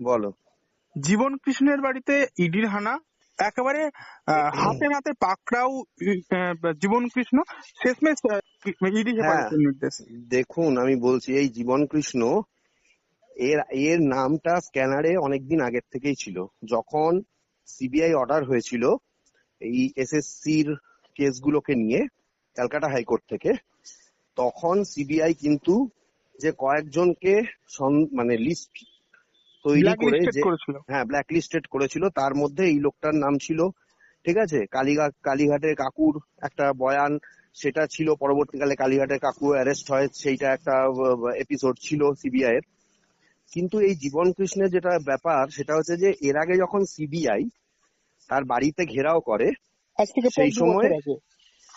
বলো। জীবন কৃষ্ণের বাড়িতে ইডির হানা একেবারে হাতে নাতে পাকড়াও জীবন কৃষ্ণ শেষমেশ ইডি হেফাজতের নির্দেশ। দেখুন আমি বলছি এই জীবন কৃষ্ণ এর এর নামটা স্ক্যানারে অনেকদিন আগের থেকেই ছিল। যখন সিবিআই অর্ডার হয়েছিল এই এসএসসির কেসগুলোকে নিয়ে ক্যালকাটা হাইকোর্ট থেকে তখন সিবিআই কিন্তু যে কয়েকজনকে মানে লিস্ট তৈরি করে যে হ্যাঁ ব্ল্যাক লিস্টেড করেছিল। তার মধ্যে এই লোকটার নাম ছিল ঠিক আছে? কালীঘাট কালীঘাটের কাকুর একটা বয়ান। সেটা ছিল পরবর্তীকালে কালীঘাটের কাকু অ্যারেস্ট হয়। সেইটা একটা এপিসোড ছিল সিবিআই এর। কিন্তু এই জীবন কৃষ্ণের যেটা ব্যাপার সেটা হচ্ছে যে এর আগে যখন সিবিআই তার বাড়িতে ঘেরাও করে সেই সময়-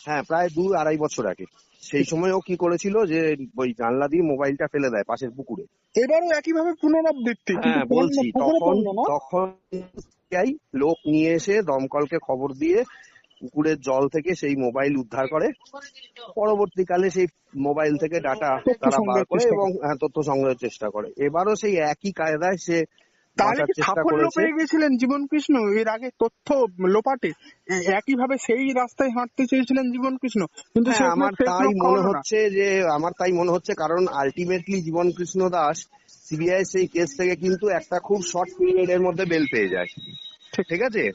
হ্যাঁ প্রায় দু আড়াই বছর আগে। সেই সময় ও কি করেছিল যে ওই জানলা দিয়ে মোবাইলটা ফেলে দেয় পাশের পুকুরে। এবারও একইভাবে পুনরাবৃত্তি। হ্যাঁ বলছি তখন তখন লোক নিয়ে এসে দমকলকে খবর দিয়ে পুকুরের জল থেকে সেই মোবাইল উদ্ধার করে। পরবর্তীকালে সেই মোবাইল থেকে ডাটা তারা বার করে এবং হ্যাঁ, তথ্য সংগ্রহের চেষ্টা করে। এবারও সেই একই কায়দায় সে তাহলে কি সাফল্য পেয়ে গেছিলেন জীবন কৃষ্ণ এর আগে তথ্য লোপাটে। এ- একইভাবে সেই রাস্তায় হাঁটতে চেয়েছিলেন জীবন কৃষ্ণ কিন্তু হ্যাঁ, আমার তাই মনে হচ্ছে যে আমার তাই মনে হচ্ছে কারণ আলটিমেটলি জীবন কৃষ্ণ দাস সিবিআই সেই কেস থেকে কিন্তু একটা খুব শর্ট পিরিয়ড এর মধ্যে বেল পেয়ে যায়। ঠিক। আছে?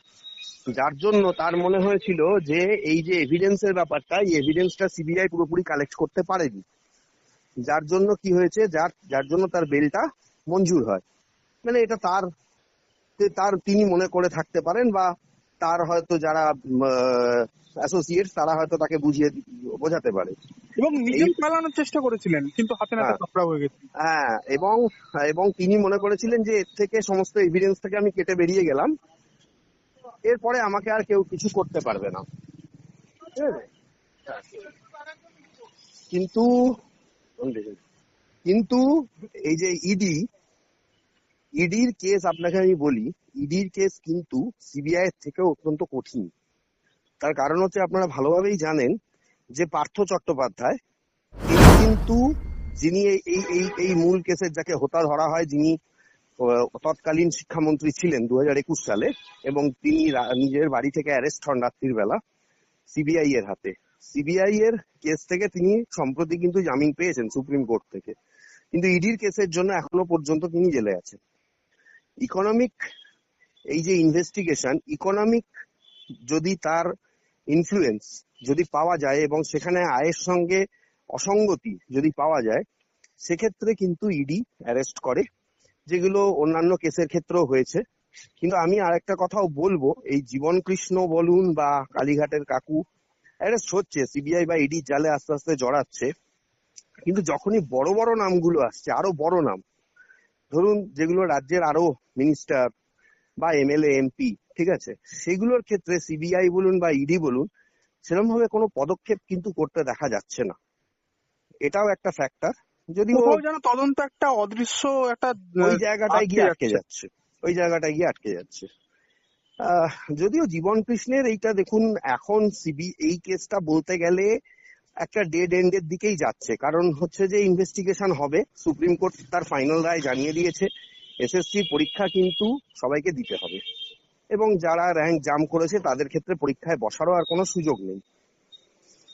যার জন্য তার মনে হয়েছিল যে এই যে এভিডেন্সের ব্যাপারটা এই এভিডেন্সটা সিবিআই পুরোপুরি কালেক্ট করতে পারেনি। যার জন্য কি হয়েছে? যার যার জন্য তার বেলটা মঞ্জুর হয়। মানে এটা তার তে তার তিনি মনে করে থাকতে পারেন বা তার হয়তো যারা অ্যাসোসিয়েট তারা হয়তো তাকে বুঝিয়ে বোঝাতে পারে। এবং পালানোর চেষ্টা করেছিলেন কিন্তু হাতে নাতে হ্যাঁ। হয়ে গেছে হ্যাঁ এবং এবং তিনি মনে করেছিলেন যে এর থেকে সমস্ত এভিডেন্স থেকে আমি কেটে বেরিয়ে গেলাম। এরপরে আমাকে আর কেউ কিছু করতে পারবে না। কিন্তু কিন্তু এই যে ইডি ইডির কেস আপনাকে আমি বলি ইডির কেস কিন্তু সিবিআই এর থেকেও অত্যন্ত কঠিন। তার কারণ হচ্ছে আপনারা ভালোভাবেই জানেন যে পার্থ চট্টোপাধ্যায়, তিনি কিন্তু যিনি এই- এই এই মূল কেসের যাকে হোতা ধরা হয়, যিনি তৎকালীন শিক্ষামন্ত্রী ছিলেন দু একুশ সালে, এবং তিনি নিজের বাড়ি থেকে অ্যারেস্ট হন রাত্রির বেলা সিবিআই এর হাতে। সিবিআই এর কেস থেকে তিনি সম্প্রতি কিন্তু জামিন পেয়েছেন সুপ্রিম কোর্ট থেকে। কিন্তু ইডির কেসের জন্য এখনও পর্যন্ত তিনি জেলে আছেন। ইকোনমিক এই যে ইনভেস্টিগেশন ইকোনমিক যদি তার ইনফ্লুয়েন্স যদি পাওয়া যায় এবং সেখানে আয়ের সঙ্গে অসঙ্গতি যদি পাওয়া যায়, সেক্ষেত্রে কিন্তু ইডি অ্যারেস্ট করে, যেগুলো অন্যান্য কেসের ক্ষেত্রেও হয়েছে। কিন্তু আমি আরেকটা কথাও বলব, এই জীবন কৃষ্ণ বলুন বা কালীঘাটের কাকু অ্যারেস্ট হচ্ছে সিবিআই বা ইডি জালে আস্তে আস্তে জড়াচ্ছে। কিন্তু যখনই বড় বড় নামগুলো আসছে, আরও বড় নাম ধরুন যেগুলো রাজ্যের আরও মিনিস্টার বা এমএলএ এমপি ঠিক আছে? সেগুলোর ক্ষেত্রে সিবিআই বলুন বা ইডি বলুন সেরকম ভাবে কোনো পদক্ষেপ কিন্তু করতে দেখা যাচ্ছে না। এটাও একটা ফ্যাক্টর যদিও কোথাও যেন তদন্ত একটা অদৃশ্য একটা ওই জায়গাটায় গিয়ে আটকে যাচ্ছে। ওই জায়গাটায় গিয়ে আটকে যাচ্ছে। আহ, যদিও জীবন কৃষ্ণের এইটা দেখুন এখন সিবি এই কেসটা বলতে গেলে একটা ডেড এন্ডের দিকেই যাচ্ছে। কারণ হচ্ছে যে ইনভেস্টিগেশন হবে সুপ্রিম কোর্ট তার ফাইনাল রায় জানিয়ে দিয়েছে। এসএসসি পরীক্ষা কিন্তু সবাইকে দিতে হবে। এবং যারা র্যাঙ্ক জাম করেছে, তাদের ক্ষেত্রে পরীক্ষায় বসারও আর কোনো সুযোগ নেই।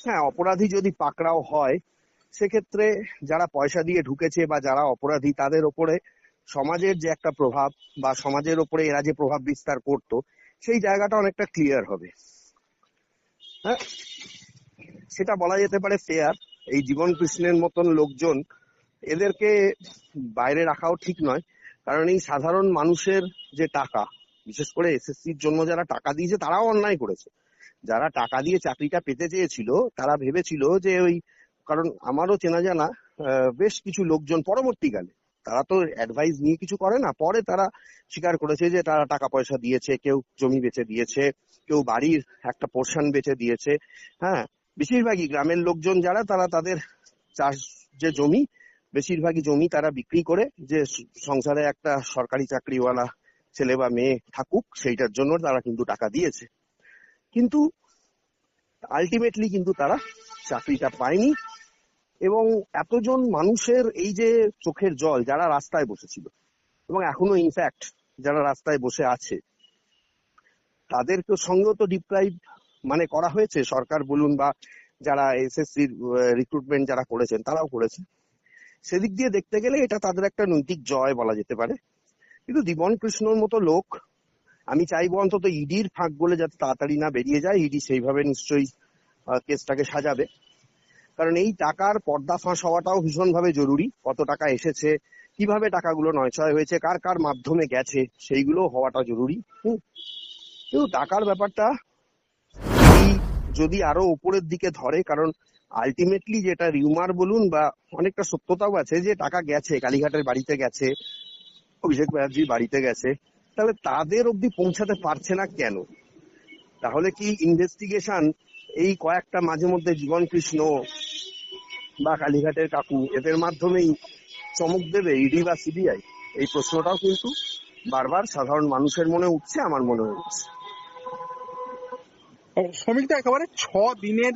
হ্যাঁ অপরাধী যদি পাকড়াও হয়, সেক্ষেত্রে যারা পয়সা দিয়ে ঢুকেছে বা যারা অপরাধী, তাদের ওপরে সমাজের যে একটা প্রভাব বা সমাজের ওপরে এরা যে প্রভাব বিস্তার করত, সেই জায়গাটা অনেকটা ক্লিয়ার হবে। হ্যাঁ? সেটা বলা যেতে পারে ফেয়ার এই জীবন কৃষ্ণের মতন লোকজন এদেরকে বাইরে রাখাও ঠিক নয়। কারণ এই সাধারণ মানুষের যে টাকা, বিশেষ করে এসএসসির জন্য যারা টাকা দিয়েছে, তারাও অন্যায় করেছে। যারা টাকা দিয়ে চাকরিটা পেতে চেয়েছিল, তারা ভেবেছিল যে ওই, কারণ আমারও চেনা জানা বেশ কিছু লোকজন পরবর্তীকালে, তারা তো অ্যাডভাইস নিয়ে কিছু করে না, পরে তারা স্বীকার করেছে যে তারা টাকা পয়সা দিয়েছে, কেউ জমি বেচে দিয়েছে, কেউ বাড়ির একটা পোর্শন বেচে দিয়েছে। হ্যাঁ বেশিরভাগই গ্রামের লোকজন যারা, তারা তাদের চাষ যে জমি, বেশিরভাগই জমি তারা বিক্রি করে, যে সংসারে একটা সরকারি চাকরিওয়ালা ছেলে বা মেয়ে থাকুক, সেইটার জন্য তারা কিন্তু টাকা দিয়েছে। কিন্তু আলটিমেটলি কিন্তু তারা চাকরিটা পায়নি এবং এতজন মানুষের এই যে চোখের জল যারা রাস্তায় বসেছিল এবং এখনও ইনফ্যাক্ট যারা রাস্তায় বসে আছে তাদের সঙ্গেও তো ডিপ্রাইভ মানে করা হয়েছে, সরকার বলুন বা যারা এসএসসির রিক্রুটমেন্ট যারা করেছেন, তারাও করেছে। সেদিক দিয়ে দেখতে গেলে এটা তাদের একটা নৈতিক জয় বলা যেতে পারে। কিন্তু দীবন কৃষ্ণর মতো লোক, আমি চাইব অন্তত ইডির ফাঁক বলে যাতে তাড়াতাড়ি না বেরিয়ে যায়, ইডি সেইভাবে নিশ্চয়ই কেসটাকে সাজাবে। কারণ এই টাকার পর্দা ফাঁস হওয়াটাও ভীষণভাবে জরুরি, কত টাকা এসেছে, কীভাবে টাকাগুলো নয়ছয় হয়েছে, কার কার মাধ্যমে গেছে সেইগুলো হওয়াটা জরুরি। হুম। কিন্তু টাকার ব্যাপারটা যদি আরও উপরের দিকে ধরে, কারণ আলটিমেটলি যেটা রিউমার বলুন বা অনেকটা সত্যতাও আছে যে টাকা গেছে, কালীঘাটের বাড়িতে গেছে, অভিষেক ব্যানার্জির বাড়িতে গেছে, তাহলে তাদের অবধি পৌঁছাতে পারছে না কেন? তাহলে কি ইনভেস্টিগেশন এই কয়েকটা মাঝে মধ্যে জীবন কৃষ্ণ বা কালীঘাটের কাকু এদের মাধ্যমেই চমক দেবে ইডি বা সিবিআই এই প্রশ্নটাও কিন্তু বারবার সাধারণ মানুষের মনে উঠছে, আমার মনে উঠছে। শ্রমিকদা একেবারে ছ দিনের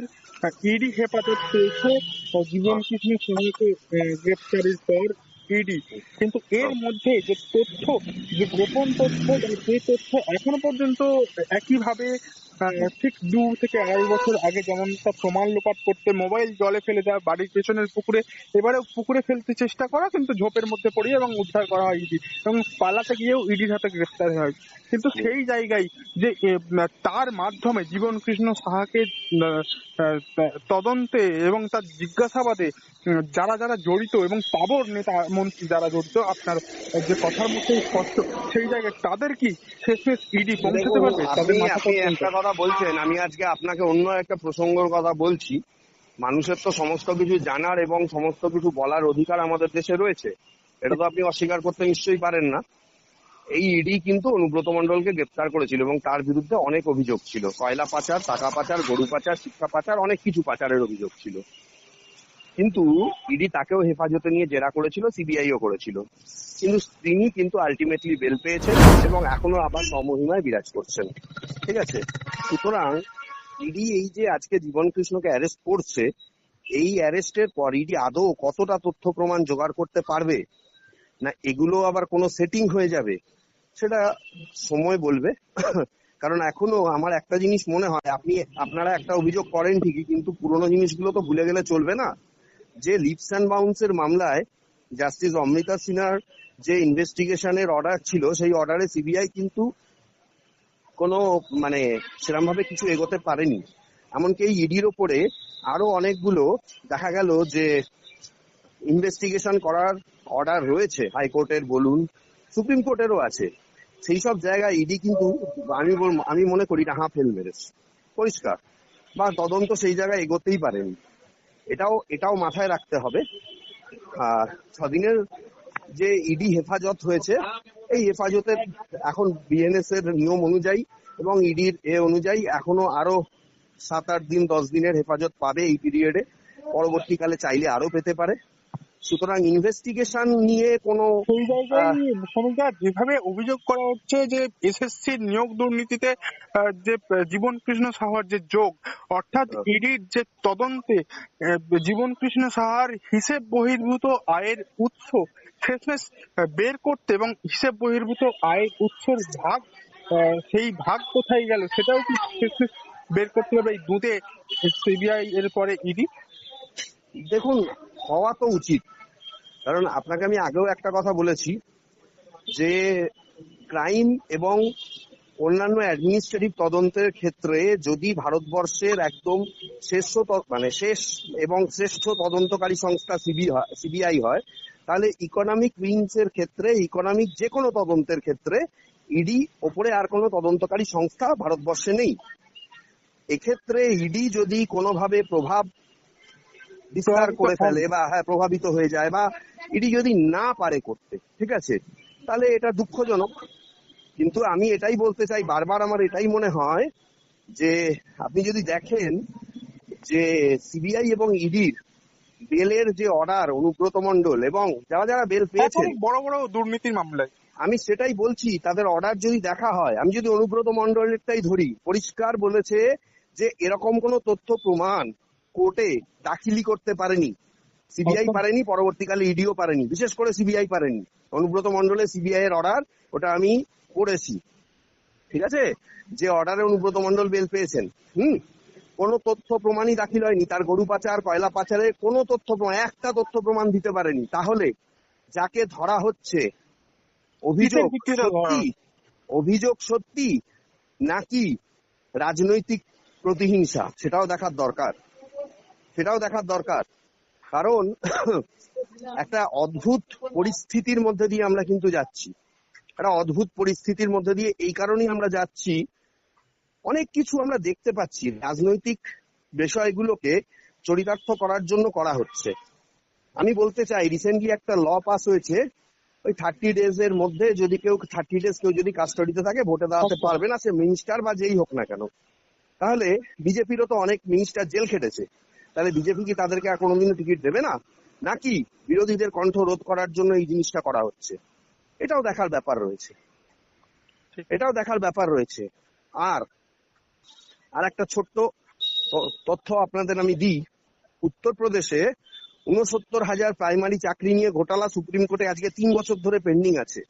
ইডি হেফাজত পেয়েছে জীবন কৃষ্ণ সিংহকে গ্রেপ্তারের পর ইডি কিন্তু এর মধ্যে যে তথ্য, যে গোপন তথ্য যে তথ্য এখনও পর্যন্ত একইভাবে আহ, ঠিক দু থেকে আড়াই বছর আগে যেমন তার প্রমাণ লোপাট করতে মোবাইল জলে ফেলে দেওয়া বাড়ির পেছনের পুকুরে এবারে পুকুরে ফেলতে চেষ্টা করা কিন্তু ঝোপের মধ্যে পড়ে এবং উদ্ধার করা হয় ইডি। এবং পালাতে গিয়েও ইডির হাতে গ্রেফতার হয়। কিন্তু সেই জায়গায় যে তার মাধ্যমে জীবন কৃষ্ণ সাহাকে তদন্তে এবং তার জিজ্ঞাসাবাদে যারা যারা জড়িত এবং তাবর নেতা মন্ত্রী যারা জড়িত আপনার যে কথার মধ্যে স্পষ্ট সেই জায়গায় তাদের কি শেষমেশ ইডি পৌঁছাতে পারবে? তাদের মাথা কথা বলছেন, আমি আজকে আপনাকে অন্য একটা প্রসঙ্গের কথা বলছি। মানুষের তো সমস্ত কিছু জানার এবং সমস্ত কিছু বলার অধিকার আমাদের দেশে রয়েছে। এটা তো আপনি অস্বীকার করতে নিশ্চয়ই পারেন না। এই ইডি কিন্তু অনুব্রত মণ্ডলকে গ্রেপ্তার করেছিল এবং তার বিরুদ্ধে অনেক অভিযোগ ছিল। কয়লা পাচার, টাকা পাচার, গরু পাচার, শিক্ষা পাচার, অনেক কিছু পাচারের অভিযোগ ছিল। কিন্তু ইডি তাকেও হেফাজতে নিয়ে জেরা করেছিল, সিবিআইও করেছিল। কিন্তু তিনি কিন্তু আলটিমেটলি বেল পেয়েছেন এবং এখনও আবার সমহিমায় বিরাজ করছেন। ঠিক আছে? সুতরাং ইডি এই যে আজকে জীবন কৃষ্ণকে অ্যারেস্ট করছে, এই অ্যারেস্টের পর ইডি আদৌ কতটা তথ্য প্রমাণ জোগাড় করতে পারবে? না, এগুলো আবার কোনো সেটিং হয়ে যাবে? সেটা সময় বলবে। কারণ এখনও আমার একটা জিনিস মনে হয়, আপনি, আপনারা একটা অভিযোগ করেন ঠিকই, কিন্তু পুরোনো জিনিসগুলো তো ভুলে গেলে চলবে না। যে লিপস অ্যান্ড বাউন্সের মামলায় জাস্টিস অমৃতা সিনহার যে ইনভেস্টিগেশনের অর্ডার ছিল, সেই অর্ডারে সিবিআই কিন্তু কোনো মানে সেরকম ভাবে কিছু এগোতে পারেনি। এমনকি এই ইডির ওপরে আরও অনেকগুলো দেখা গেল যে ইনভেস্টিগেশন করার অর্ডার রয়েছে হাইকোর্টের বলুন সুপ্রিম কোর্টেরও আছে। সেই সব জায়গায় ইডি কিন্তু, আমি আমি মনে করি না ফেল মেরেছে। পরিষ্কার। বা তদন্ত সেই জায়গায় এগোতেই পারেনি। এটাও এটাও মাথায় রাখতে হবে। আর ছদিনের যে ইডি হেফাজত হয়েছে এই হেফাজতের এখন বিএনএস এর নিয়ম অনুযায়ী এবং ইডির এ অনুযায়ী এখনও আরও সাত আট দিন, দশ দিনের হেফাজত পাবে এই পিরিয়ডে পরবর্তীকালে চাইলে আরও পেতে পারে। সুতরাং ইনভেস্টিগেশন নিয়ে কোনো সেই জায়গায় শ্রমিকদা যেভাবে অভিযোগ করা হচ্ছে যে এসএসসির নিয়োগ দুর্নীতিতে যে জীবন কৃষ্ণ সাহার যে যোগ অর্থাৎ ইডির যে তদন্তে জীবন কৃষ্ণ সাহার হিসেব বহির্ভূত আয়ের উৎস শেষমেশ বের করতে এবং হিসেব বহির্ভূত আয়ের উৎসের ভাগ সেই ভাগ কোথায় গেল সেটাও কি শেষমেশ বের করতে হবে এই দুধে সিবিআই এর পরে ইডি? দেখুন হওয়া তো উচিত। কারণ আপনাকে আমি আগেও একটা কথা বলেছি যে ক্রাইম এবং অন্যান্য অ্যাডমিনিস্ট্রেটিভ তদন্তের ক্ষেত্রে যদি ভারতবর্ষের একদম শ্রেষ্ঠ মানে শেষ এবং শ্রেষ্ঠ তদন্তকারী সংস্থা সিবি সিবিআই হয়, তাহলে ইকোনমিক উইংস এর ক্ষেত্রে ইকোনমিক যে কোনো তদন্তের ক্ষেত্রে ইডি ওপরে আর কোনো তদন্তকারী সংস্থা ভারতবর্ষে নেই। এক্ষেত্রে ইডি যদি কোনোভাবে প্রভাব বিস্তার করে ফেলে বা হ্যাঁ প্রভাবিত হয়ে যায় বা ইডি যদি না পারে করতে ঠিক আছে? তাহলে এটা দুঃখজনক। কিন্তু আমি এটাই বলতে চাই বারবার আমার এটাই মনে হয় যে আপনি যদি দেখেন যে সিবিআই এবং ইডির বেলের যে অর্ডার অনুব্রত মণ্ডল এবং যারা যারা বেল পেয়েছেন বড় বড় দুর্নীতির মামলায়? আমি সেটাই বলছি তাদের অর্ডার যদি দেখা হয় আমি যদি অনুব্রত মন্ডলেরটাই ধরি পরিষ্কার বলেছে যে এরকম কোনো তথ্য প্রমাণ কোর্টে দাখিলই করতে পারেনি। সিবিআই পারেনি পরবর্তীকালে ইডিও পারেনি বিশেষ করে সিবিআই পারেনি। অনুব্রত মন্ডলে সিবিআই এর অর্ডার ওটা আমি পড়েছি ঠিক আছে? যে অর্ডারে অনুব্রত মন্ডল বেল পেয়েছেন। হুম? কোনো তথ্য প্রমাণই দাখিল হয়নি। তার গরু পাচার কয়লা পাচারে কোনো তথ্য প্রমাণ একটা তথ্য প্রমাণ দিতে পারেনি। তাহলে যাকে ধরা হচ্ছে অভিযোগ সত্যি? অভিযোগ সত্যি নাকি রাজনৈতিক প্রতিহিংসা? সেটাও দেখার দরকার। সেটাও দেখার দরকার। কারণ একটা অদ্ভুত পরিস্থিতির মধ্যে দিয়ে আমরা কিন্তু যাচ্ছি। একটা অদ্ভুত পরিস্থিতির মধ্যে দিয়ে এই কারণেই আমরা যাচ্ছি। অনেক কিছু আমরা দেখতে পাচ্ছি। রাজনৈতিক বিষয়গুলোকে চরিতার্থ করার জন্য করা হচ্ছে। আমি বলতে চাই রিসেন্টলি একটা ল পাস হয়েছে। ওই থার্টি ডেজ এর মধ্যে যদি কেউ থার্টি ডেজ কেউ যদি কাস্টডিতে থাকে ভোটে দাঁড়াতে। পারবে না সে মিনিস্টার বা যেই হোক না কেন। তাহলে বিজেপিরও তো অনেক মিনিস্টার জেল খেটেছে। তাহলে বিজেপি কি তাদেরকে আর কোনোদিনও টিকিট দেবে না? নাকি বিরোধীদের কণ্ঠ রোধ করার জন্য এই জিনিসটা করা হচ্ছে? এটাও দেখার ব্যাপার রয়েছে। এটাও দেখার ব্যাপার রয়েছে। আর আর একটা ছোট্ট তথ্য আপনাদের আমি দিই। উত্তরপ্রদেশে উনসত্তর হাজার প্রাইমারি চাকরি নিয়ে ঘোটালা সুপ্রিম কোর্টে আজকে তিন বছর ধরে পেন্ডিং আছে।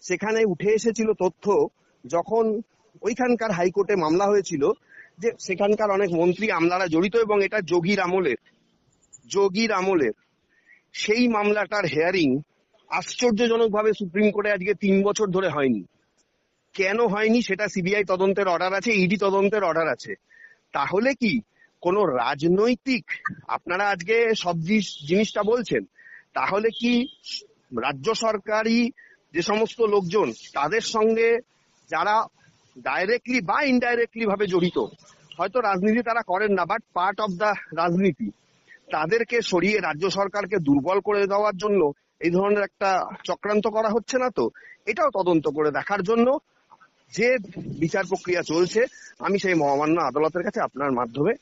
সেখানে উঠে এসেছিল তথ্য যখন ওইখানকার হাইকোর্টে মামলা হয়েছিল যে সেখানকার অনেক মন্ত্রী আমলারা জড়িত এবং এটা যোগীর আমলের যোগীর আমলের। সেই মামলাটার হেয়ারিং আশ্চর্যজনকভাবে সুপ্রিম কোর্টে আজকে তিন বছর ধরে হয়নি। কেন হয়নি সেটা সিবিআই তদন্তের অর্ডার আছে ইডি তদন্তের অর্ডার আছে। তাহলে কি কোন রাজনৈতিক, আপনারা আজকে সব জিনিস- জিনিসটা বলছেন, তাহলে কি রাজ্য সরকারি যে সমস্ত লোকজন, তাদের সঙ্গে যারা ডাইরেক্টলি বা ইনডাইরেক্টলি ভাবে জড়িত। হয়তো রাজনীতি তারা করেন না বাট পার্ট অফ দা রাজনীতি। তাদেরকে সরিয়ে রাজ্য সরকারকে দুর্বল করে দেওয়ার জন্য এই ধরনের একটা চক্রান্ত করা হচ্ছে না তো? এটাও তদন্ত করে দেখার জন্য যে বিচার প্রক্রিয়া চলছে, আমি সেই মহামান্য আদালতের কাছে আপনার মাধ্যমে